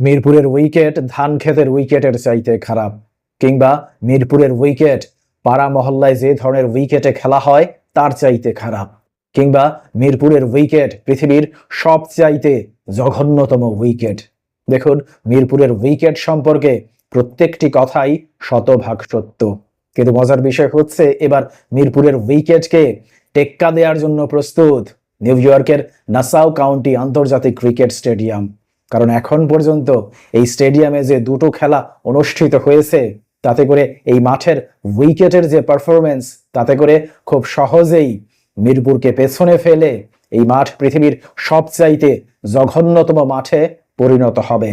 মিরপুরের উইকেট ধান ক্ষেতের উইকেটের চাইতে খারাপ। কিংবা মিরপুরের উইকেট পাড়া মহল্লায় যে ধরনের উইকেটে খেলা হয়, তার চাইতে খারাপ। কিংবা মিরপুরের উইকেট পৃথিবীর সবচাইতে জঘন্যতম উইকেট। দেখুন, মিরপুরের উইকেট সম্পর্কে প্রত্যেকটি কথাই শতভাগ সত্য। কিন্তু মজার বিষয় হচ্ছে, এবার মিরপুরের উইকেটকে টেক্কা দেওয়ার জন্য প্রস্তুত নিউ ইয়র্কের নাসাউ কাউন্টি আন্তর্জাতিক ক্রিকেট স্টেডিয়াম। কারণ এখন পর্যন্ত এই স্টেডিয়ামে যে দুটো খেলা অনুষ্ঠিত হয়েছে, তাতে করে এই মাঠের উইকেটের যে পারফরমেন্স তাতে করে খুব সহজেই মিরপুরকে পেছনে ফেলে এই মাঠ পৃথিবীর সবচাইতে জঘন্যতম মাঠে পরিণত হবে।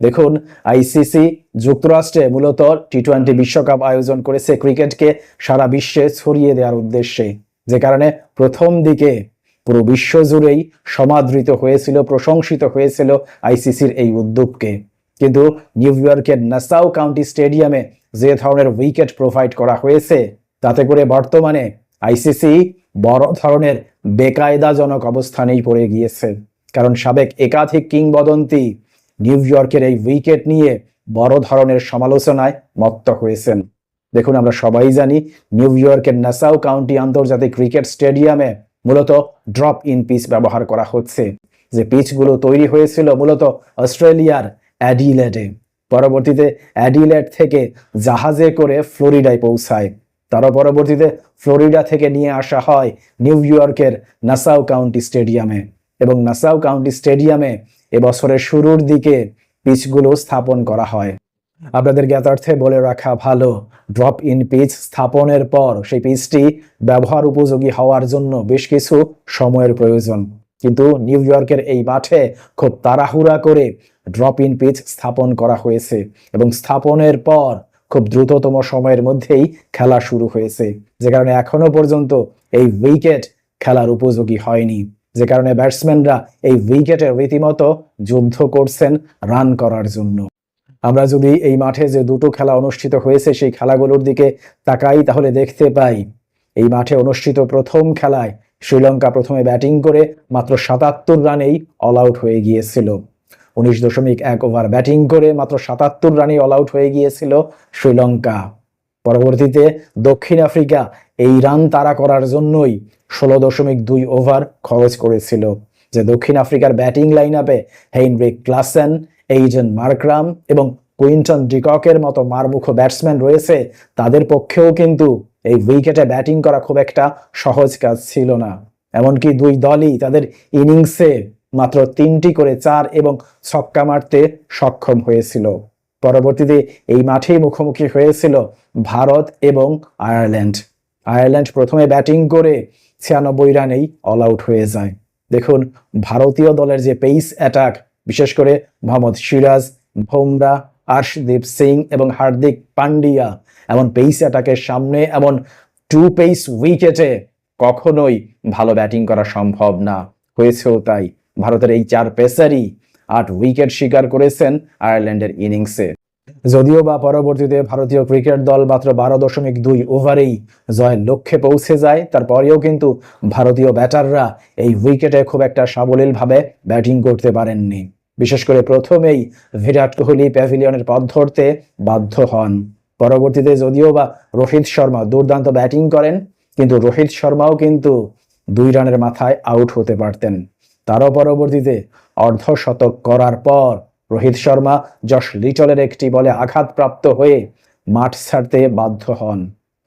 দেখুন, আইসিসি যুক্তরাষ্ট্রে মূলত টি টোয়েন্টি বিশ্বকাপ আয়োজন করেছে ক্রিকেটকে সারা বিশ্বে ছড়িয়ে দেওয়ার উদ্দেশ্যে, যে কারণে প্রথম দিকে পুরো বিশ্ব জুড়েই সমাদৃত হয়েছিল, প্রশংসিত হয়েছিল আইসিসির এই উদ্যোগকে। কিন্তু নিউ ইয়র্কের নাসাউ কাউন্টি স্টেডিয়ামে যে ধরনের উইকেট প্রোভাইড করা হয়েছে, তাতে করে বর্তমানে আইসিসি বড় ধরনের বেকায়দাজনক অবস্থানেই পড়ে গিয়েছে। কারণ সাবেক একাধিক কিংবদন্তি নিউ ইয়র্কের এই উইকেট নিয়ে বড় ধরনের সমালোচনায় মত্ত হয়েছেন। দেখুন, আমরা সবাই জানি নিউ ইয়র্কের নাসাউ কাউন্টি আন্তর্জাতিক ক্রিকেট স্টেডিয়ামে মূলত ড্রপ ইন পিচ ব্যবহার করা হচ্ছে। যে পিচগুলো তৈরি হয়েছিল মূলত অস্ট্রেলিয়ার অ্যাডিলেডে। পরবর্তীতে অ্যাডিলেড থেকে জাহাজে করে ফ্লোরিডায় পৌঁছায়। তারও পরবর্তীতে ফ্লোরিডা থেকে নিয়ে আসা হয় নিউ ইয়র্কের নাসাউ কাউন্টি স্টেডিয়ামে। এবং নাসাউ কাউন্টি স্টেডিয়ামে এবছরের শুরুর দিকে পিচগুলো স্থাপন করা হয়। আপনাদের জ্ঞাতার্থে বলে রাখা ভালো। ড্রপ ইন পিচ স্থাপনের পর সেই পিচটি ব্যবহার উপযোগী হওয়ার জন্য বেশ কিছু সময়ের প্রয়োজন। কিন্তু নিউ ইয়র্কের এই মাঠে খুব তাড়াহুড়া করে ড্রপ ইন পিচ স্থাপন করা হয়েছে এবং স্থাপনের পর খুব দ্রুততম সময়ের মধ্যেই খেলা শুরু হয়েছে। যে কারণে এখনও পর্যন্ত এই উইকেট খেলার উপযোগী হয়নি। যে কারণে ব্যাটসম্যানরা এই উইকেটে রীতিমতো যুদ্ধ করছেন রান করার জন্য। আমরা যদি এই মাঠে যে দুটো খেলা অনুষ্ঠিত হয়েছে, সেই খেলাগুলোর দিকে তাকাই, তাহলে দেখতে পাই, এই মাঠে অনুষ্ঠিত প্রথম খেলায় শ্রীলঙ্কা প্রথমে ব্যাটিং করে মাত্র সাতাত্তর রানেই অল আউট হয়ে গিয়েছিল। উনিশ দশমিক এক ওভার ব্যাটিং করে মাত্র সাতাত্তর রানেই অল আউট হয়ে গিয়েছিল শ্রীলঙ্কা। পরবর্তীতে দক্ষিণ আফ্রিকা এই রান তাড়া করার জন্যই ষোলো দশমিক দুই ওভার খরচ করেছিল, যে দক্ষিণ আফ্রিকার ব্যাটিং লাইন আপে হেইনরিক ক্লাসেন এইজেন মার্করাম এবং কুইন্টন ডিককের মতো মারমুখ ব্যাটসম্যান রয়েছে, তাদের পক্ষেও কিন্তু এই উইকেটে ব্যাটিং করা খুব একটা সহজ কাজ ছিল না। এমনকি দুই দলই তাদের ইনিংসে মাত্র তিনটি করে চার এবং ছক্কা মারতে সক্ষম হয়েছিল। পরবর্তীতে এই মাঠেই মুখোমুখি হয়েছিল ভারত এবং আয়ারল্যান্ড। আয়ারল্যান্ড প্রথমে ব্যাটিং করে ছিয়ানব্বই রানেই অল আউট হয়ে যায়। দেখুন, ভারতীয় দলের যে পেইস অ্যাটাক বিশেষ করে মোহাম্মদ সিরাজ, ভোমরা, আর্শদীপ সিং এবং হার্দিক পান্ডিয়া এমন পেইস অ্যাটাকের সামনে, এমন টু পেইস উইকেটে কখনোই ভালো ব্যাটিং করা সম্ভব না। হয়েছেও তাই। ভারতের এই চার পেসারই আট উইকেট শিকার করেছেন আয়ারল্যান্ডের ইনিংসে যদিও বা পরবর্তীতে ভারতীয় ক্রিকেট দল মাত্র বারো দশমিক দুই ওভারেই জয়ের লক্ষ্যে পৌঁছে যায়, তারপরেও কিন্তু ভারতীয় ব্যাটাররা এই উইকেটে খুব একটা সাবলীলভাবে ব্যাটিং করতে পারেননি। বিশেষ করে প্রথমেই বিরাট কোহলি প্যাভিলিয়নের পথ ধরতে বাধ্য হন। পরবর্তীতে যদিও বা রোহিত শর্মা দুর্দান্ত ব্যাটিং করেন, কিন্তু রোহিত শর্মাও কিন্তু দুই রানের মাথায় আউট হতে পারতেন। তারও পরবর্তীতে অর্ধশতক করার পর রোহিত শর্মা যশ লিটলের একটি বলে আঘাতপ্রাপ্ত হয়ে মাঠ ছাড়তে বাধ্য হন।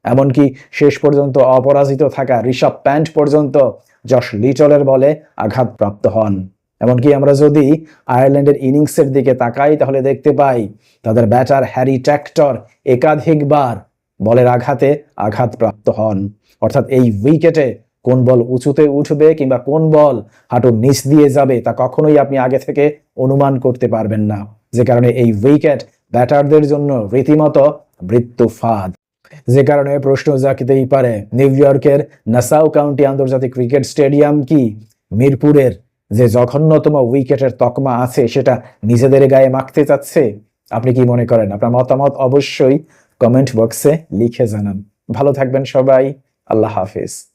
এমনকি শেষ পর্যন্ত অপরাজিত থাকা ঋষভ প্যান্ট পর্যন্ত যশ লিটলের বলে আঘাতপ্রাপ্ত হন। এমনকি আমরা যদি আয়ারল্যান্ডের ইনিংসের দিকে তাকাই, তাহলে দেখতে পাই তাদের ব্যাটার হ্যারি ট্র্যাক্টর একাধিকবার বলের আঘাতে আঘাতপ্রাপ্ত হন। অর্থাৎ এই উইকেটে কোন বল উঁচুতে উঠবে কিংবা কোন বল হাঁটুর নিচ দিয়ে যাবে, তা কখনোই আপনি আগে থেকে অনুমান করতে পারবেন না। যে কারণে এই উইকেট ব্যাটারদের জন্য রীতিমতো মৃত্যু ফাঁদ যে কারণে প্রশ্ন জাগতেই পারে, নিউ ইয়র্কের নাসাউ কাউন্টি আন্তর্জাতিক ক্রিকেট স্টেডিয়াম কি মিরপুরের যে জঘন্যতম উইকেটের তকমা আছে, সেটা নিজেদের গায়ে মাখতে চাচ্ছে আপনি কি মনে করেন? আপনার মতামত অবশ্যই কমেন্ট বক্সে লিখে জানান। ভালো থাকবেন সবাই, আল্লাহ হাফিজ।